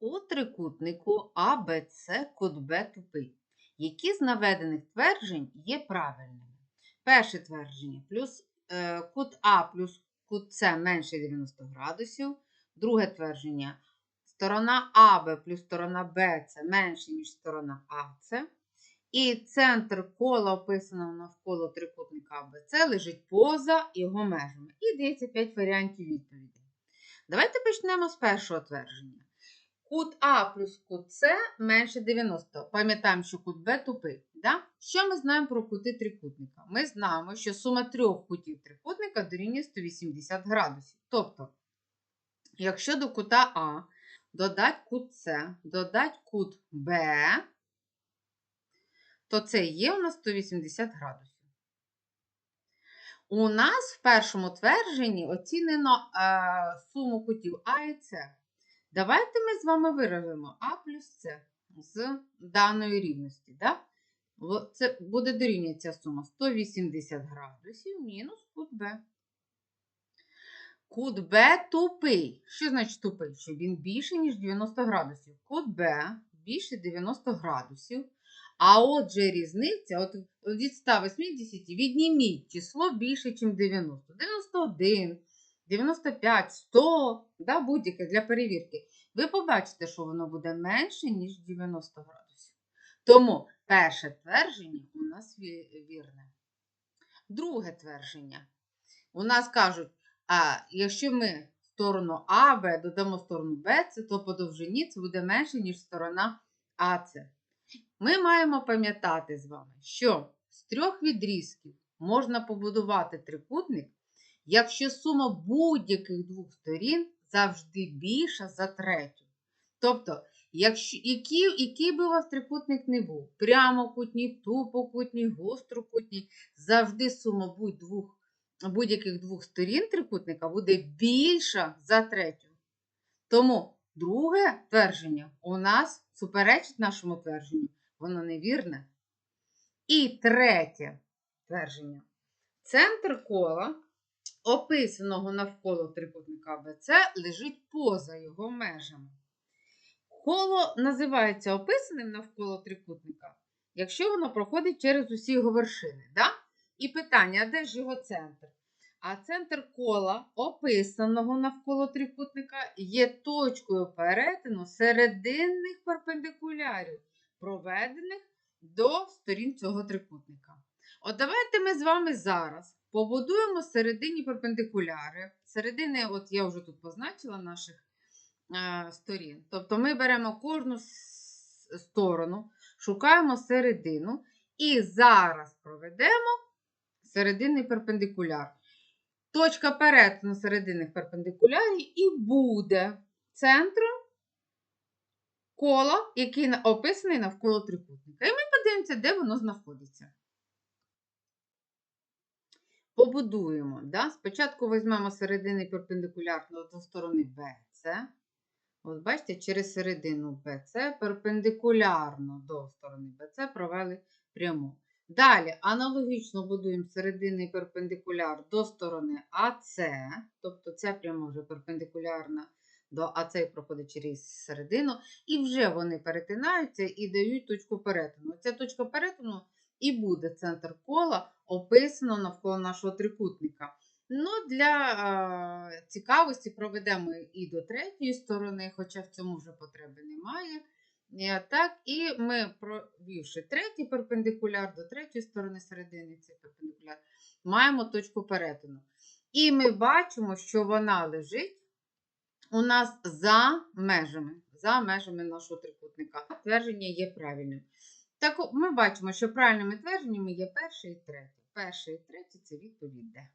У трикутнику АБЦ кут Б тупий. Які з наведених тверджень є правильними? Перше твердження плюс е, кут А плюс кут С менше 90 градусів. Друге твердження сторона АБ плюс сторона БЦ менше, ніж сторона АЦ. І центр кола, описаного навколо трикутника АБЦ, лежить поза його межами. І дається 5 варіантів відповідей. Давайте почнемо з першого твердження. Кут А плюс кут С менше 90. Пам'ятаємо, що кут Б тупий. Да? Що ми знаємо про кути трикутника? Ми знаємо, що сума трьох кутів трикутника дорівнює 180 градусів. Тобто, якщо до кута А додать кут С, додать кут Б, то це є у нас 180 градусів. У нас в першому твердженні оцінено е, суму кутів А і С. Давайте ми з вами виразимо А плюс С з даної рівності. Да? Це буде дорівнює ця сума 180 градусів мінус кут Б. Кут Б тупий. Що значить тупий? Що він більше, ніж 90 градусів. Кут Б більше 90 градусів. А отже, різниця от від 180 відніміть число більше, ніж 90. 91, 95, 100, да, будь-яке для перевірки. Ви побачите, що воно буде менше, ніж 90 градусів. Тому перше твердження у нас вірне. Друге твердження. У нас кажуть, а якщо ми сторону АБ додамо сторону БЦ, то по довжині це буде менше, ніж сторона АЦ. Ми маємо пам'ятати з вами, що з трьох відрізків можна побудувати трикутник, якщо сума будь-яких двох сторін завжди більша за третю. Тобто, якщо, який, який би у вас трикутник не був, прямокутній, тупокутній, гострокутній, завжди сума будь-яких двох сторін трикутника буде більша за третю. Тому друге твердження у нас суперечить нашому твердженню, воно невірне. І третє твердження. Центр кола, описаного навколо трикутника АБЦ, лежить поза його межами. Коло називається описаним навколо трикутника, якщо воно проходить через усі його вершини. Да? І питання, де ж його центр? А центр кола, описаного навколо трикутника, є точкою перетину серединних перпендикулярів, проведених до сторін цього трикутника. От давайте ми з вами зараз побудуємо серединні перпендикуляри. Середини, от я вже тут позначила наших е, сторін. Тобто ми беремо кожну сторону, шукаємо середину і зараз проведемо серединний перпендикуляр. Точка перетину серединних перпендикулярів і буде центром кола, який описаний навколо трикутника. І ми подивимося, де воно знаходиться. Побудуємо. Да? Спочатку візьмемо серединний перпендикуляр до сторони BC. От бачите, через середину BC перпендикулярно до сторони BC провели пряму. Далі аналогічно будуємо серединний перпендикуляр до сторони АС, тобто ця пряма вже перпендикулярна до АС і проходить через середину, і вже вони перетинаються і дають точку перетину. Ця точка перетину і буде центр кола, описано навколо нашого трикутника. Ну, Для цікавості проведемо і до третьої сторони, хоча в цьому вже потреби немає. Е, Так, і ми, провівши третій перпендикуляр до третьої сторони середини, цей перпендикуляр, маємо точку перетину. І ми бачимо, що вона лежить у нас за межами, за межами нашого трикутника. Твердження є правильним. Так, ми бачимо, що правильними твердженнями є перше і третє. Перше і третє це відповідь Д.